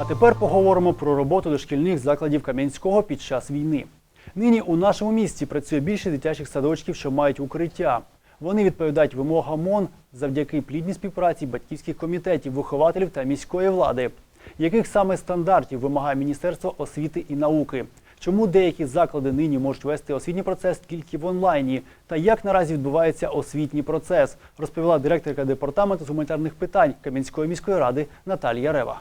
А тепер поговоримо про роботу дошкільних закладів Кам'янського під час війни. Нині у нашому місті працює більше дитячих садочків, що мають укриття. Вони відповідають вимогам МОН завдяки плідній співпраці батьківських комітетів, вихователів та міської влади. Яких саме стандартів вимагає Міністерство освіти і науки? Чому деякі заклади нині можуть вести освітній процес тільки в онлайні? Та як наразі відбувається освітній процес, розповіла директорка департаменту з гуманітарних питань Кам'янської міської ради Наталія Рева.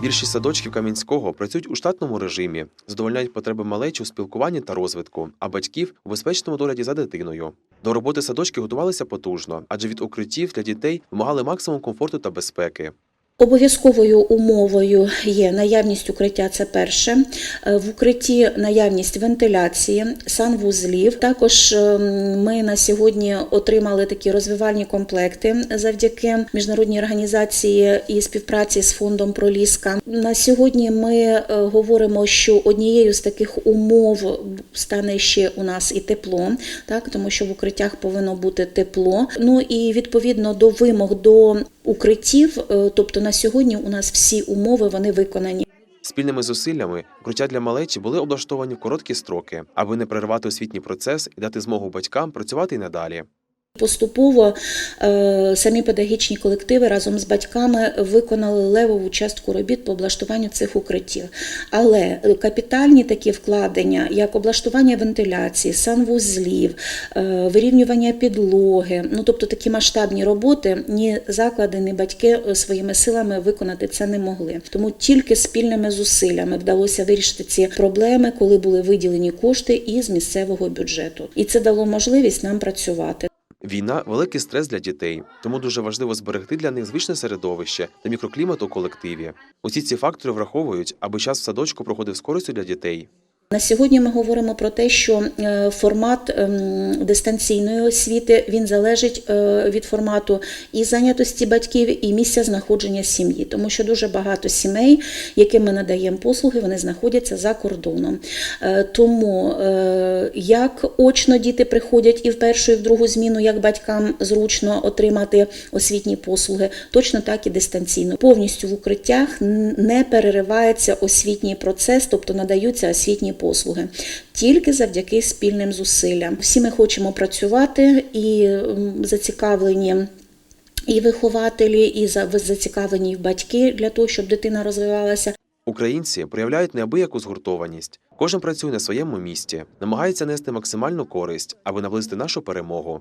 Більшість садочків Кам'янського працюють у штатному режимі, задовольняють потреби малечі у спілкуванні та розвитку, а батьків у безпечному догляді за дитиною. До роботи садочки готувалися потужно, адже від укриттів для дітей вимагали максимум комфорту та безпеки. Обов'язковою умовою є наявність укриття. Це перше. Е, В укритті наявність вентиляції, санвузлів. Також ем, ми на сьогодні отримали такі розвивальні комплекти завдяки міжнародній організації і співпраці з фондом Проліска. На сьогодні ми е, говоримо, що однією з таких умов стане ще у нас і тепло, так тому що в укриттях повинно бути тепло. Ну і відповідно до вимог до укриттів, е, тобто на сьогодні у нас всі умови вони виконані. Спільними зусиллями укриття для малечі були облаштовані в короткі строки, аби не перервати освітній процес і дати змогу батькам працювати й надалі. Поступово е, самі педагогічні колективи разом з батьками виконали левову частку робіт по облаштуванню цих укриттів. Але капітальні такі вкладення, як облаштування вентиляції, санвузлів, е, вирівнювання підлоги, ну тобто такі масштабні роботи, ні заклади, ні батьки е, своїми силами виконати це не могли. Тому тільки спільними зусиллями вдалося вирішити ці проблеми, коли були виділені кошти із місцевого бюджету. І це дало можливість нам працювати. Війна великий стрес для дітей, тому дуже важливо зберегти для них звичне середовище та мікроклімат у колективі. Усі ці фактори враховують, аби час в садочку проходив з користю для дітей. На сьогодні ми говоримо про те, що е, формат ем, дистанційної освіти він залежить е, від формату і зайнятості батьків, і місця знаходження сім'ї, тому що дуже багато сімей, яким ми надаємо послуги, вони знаходяться за кордоном. Е, Тому як очно діти приходять і в першу, і в другу зміну, як батькам зручно отримати освітні послуги, точно так і дистанційно. Повністю в укриттях не переривається освітній процес, тобто надаються освітні послуги тільки завдяки спільним зусиллям. Всі ми хочемо працювати і зацікавлені. І вихователі, і за- зацікавлені батьки для того, щоб дитина розвивалася. Українці проявляють неабияку згуртованість. Кожен працює на своєму місці, намагається нести максимальну користь, аби наблизити нашу перемогу.